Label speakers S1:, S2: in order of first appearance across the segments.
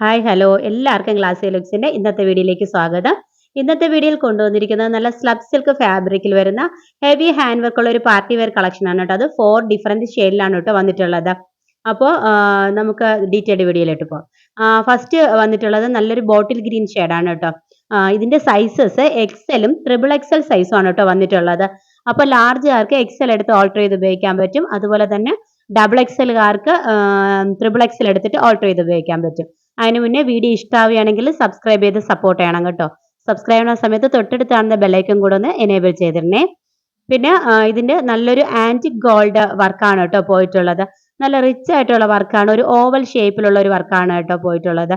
S1: Hi hello എല്ലാവർക്കും class ലുക്സിന്റെ ഇന്നത്തെ വീഡിയോയിലേക്ക് സ്വാഗതം. ഇന്നത്തെ വീഡിയോയിൽ കൊണ്ടുവന്നിരിക്കുന്നത് നല്ല സ്ലബ് സിൽക്ക് ഫാബ്രിക്കിൽ വരുന്ന ഹെവി ഹാൻഡ് വർക്ക് ഉള്ള ഒരു പാർട്ടി വെയർ കളക്ഷൻ ആണ് കേട്ടോ. അത് ഫോർ ഡിഫറെന്റ് ഷെയ്ഡിലാണ് കേട്ടോ വന്നിട്ടുള്ളത്. അപ്പോൾ നമുക്ക് ഡീറ്റെയിൽഡ് വീഡിയോയിലോട്ട് പോകാം ഫസ്റ്റ് വന്നിട്ടുള്ളത് നല്ലൊരു ബോട്ടിൽ ഗ്രീൻ ഷെയ്ഡാണ് കേട്ടോ. ഇതിന്റെ സൈസസ് എക്സലും ട്രിപ്പിൾ എക്സൽ സൈസും ആണ് കേട്ടോ വന്നിട്ടുള്ളത്. അപ്പോൾ ലാർജ് ആർക്ക് എക്സൽ എടുത്ത് ഓൾട്ടർ ചെയ്ത് ഉപയോഗിക്കാൻ പറ്റും. അതുപോലെ തന്നെ ഡബിൾ എക്സലുകാർക്ക് ത്രിബിൾ എക്സൽ എടുത്തിട്ട് ഓൾട്ടർ ചെയ്ത് ഉപയോഗിക്കാൻ പറ്റും. അതിന് മുന്നേ വീഡിയോ ഇഷ്ടമാവുകയാണെങ്കിൽ സബ്സ്ക്രൈബ് ചെയ്ത് സപ്പോർട്ട് ചെയ്യണം കേട്ടോ. സബ്സ്ക്രൈബ് ചെയ്യുന്ന സമയത്ത് തൊട്ടടുത്ത് കാണുന്ന ബെല്ലൈക്കൻ കൂടെ ഒന്ന് എനേബിൾ ചെയ്തിരുന്നേ പിന്നെ ഇതിന്റെ നല്ലൊരു ആന്റിക് ഗോൾഡ് വർക്കാണ് കേട്ടോ പോയിട്ടുള്ളത്. നല്ല റിച്ച് ആയിട്ടുള്ള വർക്കാണ് ഒരു ഓവൽ ഷേപ്പിലുള്ള ഒരു വർക്കാണ് കേട്ടോ പോയിട്ടുള്ളത്.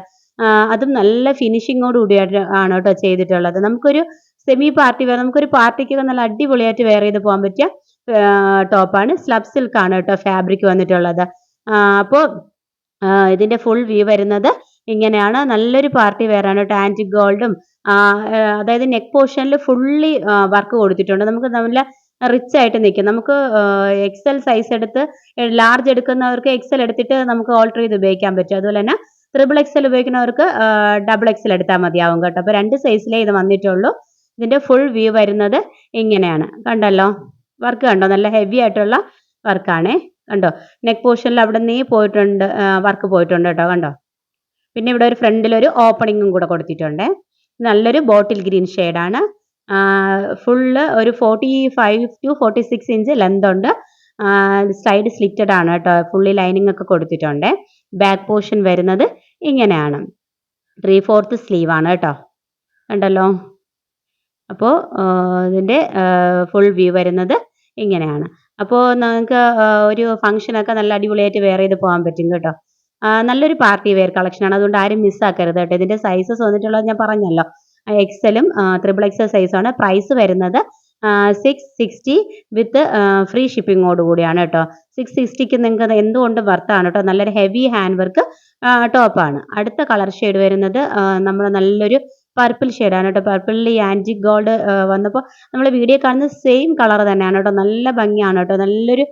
S1: അതും നല്ല ഫിനിഷിങ്ങോട് കൂടിയായിട്ട് ആണ് കേട്ടോ ചെയ്തിട്ടുള്ളത്. നമുക്കൊരു സെമി പാർട്ടി വെയർ നമുക്കൊരു പാർട്ടിക്ക് നല്ല അടിപൊളിയായിട്ട് വെയർ ചെയ്ത് പോകാൻ പറ്റിയ ടോപ്പാണ്. സ്ലബ് സിൽക്ക് ആണ് കേട്ടോ ഫാബ്രിക് വന്നിട്ടുള്ളത്. അപ്പോൾ ഇതിന്റെ ഫുൾ വ്യൂ വരുന്നത് ഇങ്ങനെയാണ്. നല്ലൊരു പാർട്ടി വെയറാണ് കേട്ടോ. ആന്റിക് ഗോൾഡും അതായത് നെക്ക് പോർഷനിൽ ഫുള്ളി വർക്ക് കൊടുത്തിട്ടുണ്ട്. നമുക്ക് നല്ല റിച്ച് ആയിട്ട് നിൽക്കും. നമുക്ക് എക്സൽ സൈസ് എടുത്ത് ലാർജ് എടുക്കുന്നവർക്ക് എക്സൽ എടുത്തിട്ട് നമുക്ക് ഓൾട്ടർ ചെയ്ത് ഉപയോഗിക്കാൻ പറ്റും. അതുപോലെ തന്നെ ട്രിപ്പിൾ എക്സൽ ഉപയോഗിക്കുന്നവർക്ക് ഡബിൾ എക്സൽ എടുത്താൽ മതിയാവും കേട്ടോ. അപ്പോൾ രണ്ട് സൈസിലേ ഇത് വന്നിട്ടുള്ളൂ. ഇതിന്റെ ഫുൾ വ്യൂ വരുന്നത് ഇങ്ങനെയാണ്. കണ്ടല്ലോ? വർക്ക് കണ്ടോ? നല്ല ഹെവി ആയിട്ടുള്ള വർക്കാണേ കണ്ടോ? നെക്ക് പോർഷനിൽ അവിടെ നീ പോയിട്ടുണ്ട് വർക്ക് പോയിട്ടുണ്ട് കേട്ടോ കണ്ടോ? പിന്നെ ഇവിടെ ഒരു ഫ്രണ്ടിൽ ഒരു ഓപ്പണിങ്ങും കൂടെ കൊടുത്തിട്ടുണ്ട്. നല്ലൊരു ബോട്ടിൽ ഗ്രീൻ ഷെയ്ഡാണ് ഫുള്ള് ഒരു forty five to forty six inch length ഉണ്ട്. സൈഡ് സ്ലിറ്റഡ് ആണ് കേട്ടോ. ഫുള്ളി ലൈനിങ് ഒക്കെ കൊടുത്തിട്ടുണ്ട്. ബാക്ക് പോർഷൻ വരുന്നത് ഇങ്ങനെയാണ്. ത്രീ ഫോർത്ത് സ്ലീവ് ആണ് കേട്ടോ. കണ്ടല്ലോ? അപ്പോൾ ഇതിന്റെ ഫുൾ വ്യൂ വരുന്നത് ഇങ്ങനെയാണ്. അപ്പോൾ നിങ്ങൾക്ക് ഒരു ഫംഗ്ഷനൊക്കെ നല്ല അടിപൊളിയായിട്ട് വേറെ ചെയ്ത് പോകാൻ പറ്റും കേട്ടോ. നല്ലൊരു പാർട്ടി വെയർ കളക്ഷനാണ് അതുകൊണ്ട് ആരും മിസ്സാക്കരുത് കേട്ടോ. ഇതിന്റെ സൈസസ് വന്നിട്ടുള്ളത് ഞാൻ പറഞ്ഞല്ലോ. എക്സലും ത്രിബിൾ എക്സൽ സൈസാണ് പ്രൈസ് വരുന്നത് സിക്സ് സിക്സ്റ്റി വിത്ത് ഫ്രീ ഷിപ്പിങ്ങോട് കൂടിയാണ് കേട്ടോ. സിക്സ് സിക്സ്റ്റിക്ക് നിങ്ങൾക്ക് എന്തുകൊണ്ടും വർത്താണ് കേട്ടോ? നല്ലൊരു ഹെവി ഹാൻഡ് വർക്ക് ടോപ്പാണ് അടുത്ത കളർ ഷെയ്ഡ് വരുന്നത് നമ്മൾ നല്ലൊരു പർപ്പിൾ ഷെയ്ഡാണ് കേട്ടോ. പർപ്പിളിൽ ഈ ആന്റിക് ഗോൾഡ് വന്നപ്പോൾ നമ്മൾ വീഡിയോ കാണുന്ന സെയിം കളർ തന്നെയാണ് കേട്ടോ. നല്ല ഭംഗിയാണ് കേട്ടോ. നല്ലൊരു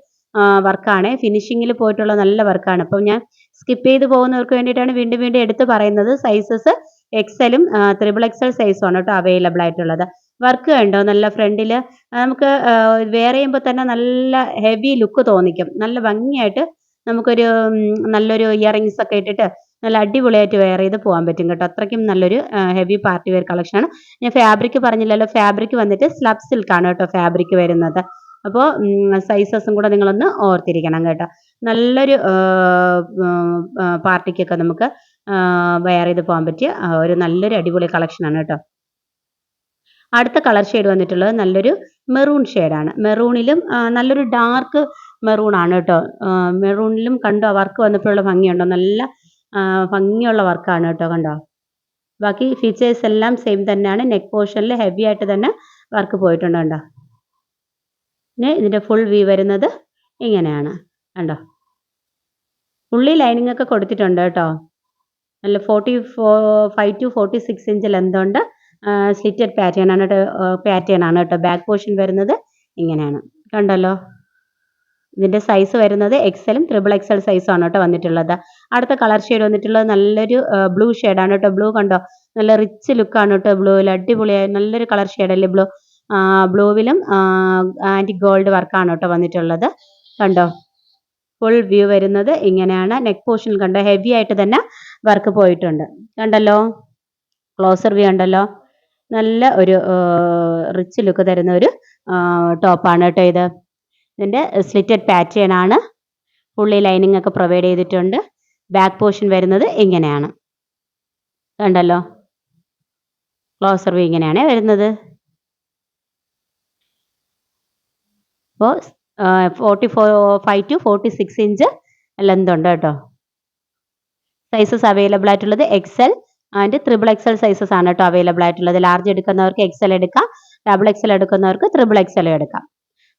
S1: വർക്കാണ് ഫിനിഷിങ്ങിൽ പോയിട്ടുള്ള നല്ല വർക്കാണ് അപ്പം ഞാൻ സ്കിപ്പ് ചെയ്ത് പോകുന്നവർക്ക് വേണ്ടിയിട്ടാണ് വീണ്ടും വീണ്ടും എടുത്ത് പറയുന്നത്. സൈസസ് എക്സലും ത്രിബിൾ എക്സൽ സൈസും ആണ് കേട്ടോ അവൈലബിൾ ആയിട്ടുള്ളത്. വർക്ക് കണ്ടോ? നല്ല ഫ്രണ്ടിൽ നമുക്ക് വേറെ ചെയ്യുമ്പോൾ തന്നെ നല്ല ഹെവി ലുക്ക് തോന്നിക്കും. നല്ല ഭംഗിയായിട്ട് നമുക്കൊരു നല്ലൊരു ഇയറിങ്സ് ഒക്കെ ഇട്ടിട്ട് നല്ല അടിപൊളിയായിട്ട് വെയർ ചെയ്ത് പോകാൻ പറ്റും കേട്ടോ. അത്രയ്ക്കും നല്ലൊരു ഹെവി പാർട്ടി വെയർ കളക്ഷനാണ് ഞാൻ ഫാബ്രിക് പറഞ്ഞില്ലല്ലോ. ഫാബ്രിക് വന്നിട്ട് സ്ലബ് സിൽക്ക് ആണ് കേട്ടോ ഫാബ്രിക് വരുന്നത്. അപ്പോൾ സൈസസും കൂടെ നിങ്ങളൊന്ന് ഓർത്തിരിക്കണം കേട്ടോ. നല്ലൊരു പാർട്ടിക്കൊക്കെ നമുക്ക് വെയർ ചെയ്ത് പോകാൻ പറ്റിയ ഒരു നല്ലൊരു അടിപൊളി കളക്ഷനാണ് കേട്ടോ. അടുത്ത കളർ ഷെയ്ഡ് വന്നിട്ടുള്ളത് നല്ലൊരു മെറൂൺ ഷെയ്ഡാണ് മെറൂണിലും നല്ലൊരു ഡാർക്ക് മെറൂൺ ആണ് കേട്ടോ. മെറൂണിലും കണ്ടോ വർക്ക് വന്നപ്പോഴുള്ള ഭംഗിയുണ്ടോ? നല്ല ഭംഗിയുള്ള വർക്കാണ് കേട്ടോ കണ്ടോ? ബാക്കി ഫീച്ചേഴ്സ് എല്ലാം സെയിം തന്നെയാണ്. നെക്ക് പോർഷനിൽ ഹെവി ആയിട്ട് തന്നെ വർക്ക് പോയിട്ടുണ്ട് കണ്ടോ? പിന്നെ ഇതിന്റെ ഫുൾ വ്യൂ വരുന്നത് ഇങ്ങനെയാണ് കണ്ടോ? ഫുള്ളി ലൈനിങ് ഒക്കെ കൊടുത്തിട്ടുണ്ട് കേട്ടോ. നല്ല forty four five to forty six inch length ഉണ്ട്. സ്ലിറ്റഡ് പാറ്റേൺ ആണ് കേട്ടോ പാറ്റേൺ ആണ് കേട്ടോ. ബാക്ക് പോർഷൻ വരുന്നത് ഇങ്ങനെയാണ്. കണ്ടല്ലോ? ഇതിന്റെ സൈസ് വരുന്നത് എക്സലും ട്രിപ്പിൾ എക്സൽ സൈസും ആണ് കേട്ടോ വന്നിട്ടുള്ളത്. അടുത്ത കളർ ഷെയ്ഡ് വന്നിട്ടുള്ളത് നല്ലൊരു ബ്ലൂ ആണ് കേട്ടോ. ബ്ലൂ കണ്ടോ? നല്ല റിച്ച് ലുക്കാണ് കേട്ടോ ബ്ലൂവിൽ അടിപൊളിയായ നല്ലൊരു കളർ ഷെയ്ഡല്ലേ ബ്ലൂ ബ്ലൂവിലും ആന്റി ഗോൾഡ് വർക്കാണ് കേട്ടോ വന്നിട്ടുള്ളത്. കണ്ടോ? ഫുൾ വ്യൂ വരുന്നത് ഇങ്ങനെയാണ്. നെക്ക് പോർഷൻ കണ്ടോ? ഹെവി ആയിട്ട് തന്നെ വർക്ക് പോയിട്ടുണ്ട്. കണ്ടല്ലോ? ക്ലോസർ വ്യൂ ഉണ്ടല്ലോ നല്ല ഒരു റിച്ച് ലുക്ക് തരുന്ന ഒരു ടോപ്പാണ് കേട്ടോ ഇത്. ഇതിന്റെ സ്ലിറ്റഡ് പാറ്റേൺ ആണ്. ഫുള്ളി ലൈനിങ് ഒക്കെ പ്രൊവൈഡ് ചെയ്തിട്ടുണ്ട്. ബാക്ക് പോർഷൻ വരുന്നത് ഇങ്ങനെയാണ്. കണ്ടല്ലോ? ക്ലോസർ വ്യൂ ഇങ്ങനെയാണ് വരുന്നത്. അപ്പോൾ forty four five to forty six inch length ഉണ്ട് കേട്ടോ. സൈസസ് അവൈലബിൾ ആയിട്ടുള്ളത് XL and triple XL sizes ആണ് കേട്ടോ അവൈലബിൾ ആയിട്ടുള്ളത്. ലാർജ് എടുക്കുന്നവർക്ക് എക്സൽ എടുക്കാം ഡബിൾ എക്സൽ എടുക്കുന്നവർക്ക് ത്രിബിൾ എക്സൽ എടുക്കാം.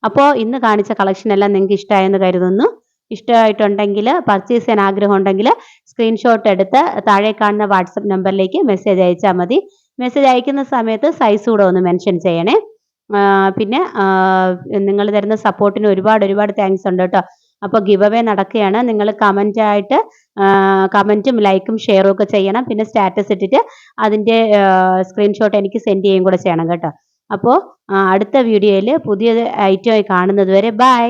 S1: അപ്പോൾ ഇന്ന് കാണിച്ച കളക്ഷൻ എല്ലാം നിങ്ങൾക്ക് ഇഷ്ടമായെന്ന് കരുതുന്നു. ഇഷ്ടമായിട്ടുണ്ടെങ്കിൽ പർച്ചേസ് ചെയ്യാൻ ആഗ്രഹം ഉണ്ടെങ്കിൽ സ്ക്രീൻഷോട്ട് എടുത്ത് താഴെ കാണുന്ന വാട്സപ്പ് നമ്പറിലേക്ക് മെസ്സേജ് അയച്ചാൽ മതി. മെസ്സേജ് അയക്കുന്ന സമയത്ത് സൈസ് കൂടെ ഒന്ന് മെൻഷൻ ചെയ്യണേ. പിന്നെ നിങ്ങൾ തരുന്ന സപ്പോർട്ടിന് ഒരുപാട് ഒരുപാട് താങ്ക്സ് ഉണ്ട് കേട്ടോ. അപ്പോൾ ഗിവ് അവേ നടക്കുകയാണ്. നിങ്ങൾ കമന്റ് ആയിട്ട് കമന്റും ലൈക്കും ഷെയറും ഒക്കെ ചെയ്യണം. പിന്നെ സ്റ്റാറ്റസ് ഇട്ടിട്ട് അതിന്റെ സ്ക്രീൻഷോട്ട് എനിക്ക് സെൻഡ് ചെയ്യുകയും കൂടെ ചെയ്യണം കേട്ടോ. അപ്പോൾ അടുത്ത വീഡിയോയിൽ പുതിയ ഐറ്റമായി കാണുന്നത് വരെ ബൈ.